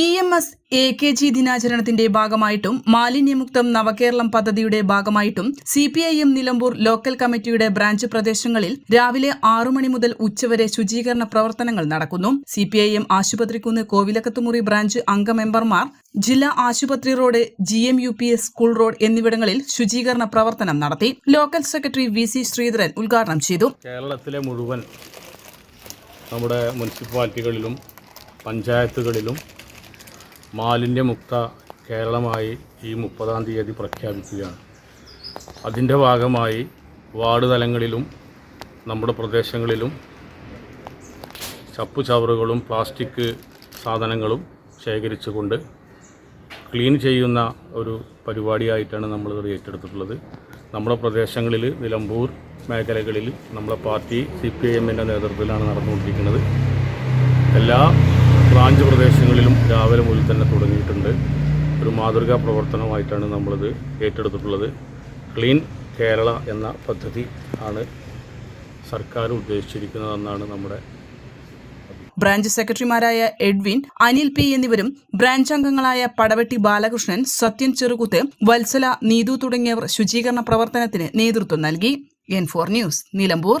E M S A K G ദിനാചരണത്തിന്റെ ഭാഗമായിട്ടും മാലിന്യമുക്തം നവകേരളം പദ്ധതിയുടെ ഭാഗമായിട്ടും C P I M Nilambur local കമ്മിറ്റിയുടെ ബ്രാഞ്ച് പ്രദേശങ്ങളിൽ രാവിലെ ആറു മണി മുതൽ ഉച്ചവരെ ശുചീകരണ പ്രവർത്തനങ്ങൾ നടക്കുന്നു. C P I M ആശുപത്രിക്കുന്ന് കോവിലക്കത്തുമുറി branch അംഗമെമ്പർമാർ ജില്ലാ ആശുപത്രി road G M U P S school road എന്നിവിടങ്ങളിൽ ശുചീകരണ പ്രവർത്തനം നടത്തി. Local secretary V C Sreedharan ഉദ്ഘാടനം ചെയ്തു. കേരളത്തിലെ മുഴുവൻ നമ്മുടെ മുനിസിപ്പാലിറ്റികളിലും പഞ്ചായത്തുകളിലും മാലിന്യമുക്ത കേരളമായി ഈ മുപ്പതാം തീയതി പ്രഖ്യാപിക്കുകയാണ്. അതിന്റെ ഭാഗമായി വാർഡ് തലങ്ങളിലും നമ്മുടെ പ്രദേശങ്ങളിലും ചപ്പുചവറുകളും പ്ലാസ്റ്റിക് സാധനങ്ങളും ശേഖരിച്ചുകൊണ്ട് ക്ലീൻ ചെയ്യുന്ന ഒരു പരിപാടിയായിട്ടാണ് നമ്മളിത് ഏറ്റെടുത്തിട്ടുള്ളത്. നമ്മുടെ പ്രദേശങ്ങളിൽ നിലമ്പൂർ മേഖലകളിൽ നമ്മുടെ പാർട്ടി സി പി ഐ എമ്മിന്റെ നേതൃത്വത്തിലാണ് നടന്നുകൊണ്ടിരിക്കുന്നത്. എല്ലാ ബ്രാഞ്ച് പ്രദേശങ്ങളിലും രാവിലെ മുതൽ തന്നെ തുടങ്ങിയിട്ടുണ്ട്. ഒരു മാതൃകാ പ്രവർത്തനമായിട്ടാണ് നമ്മളിത് ഏറ്റെടുത്തിട്ടുള്ളത്. ക്ലീൻ കേരള എന്ന പദ്ധതി ആണ് സർക്കാർ ഉദ്ദേശിച്ചിരിക്കുന്നതെന്നാണ് നമ്മുടെ ബ്രാഞ്ച് സെക്രട്ടറിമാരായ എഡ്വിൻ അനിൽ പി എന്നിവരും ബ്രാഞ്ച് അംഗങ്ങളായ പടവെട്ടി ബാലകൃഷ്ണൻ സത്യൻ ചെറുകുത്ത് വത്സല നീതു തുടങ്ങിയവർ ശുചീകരണ പ്രവർത്തനത്തിന് നേതൃത്വം നൽകി. N four news Nilambur.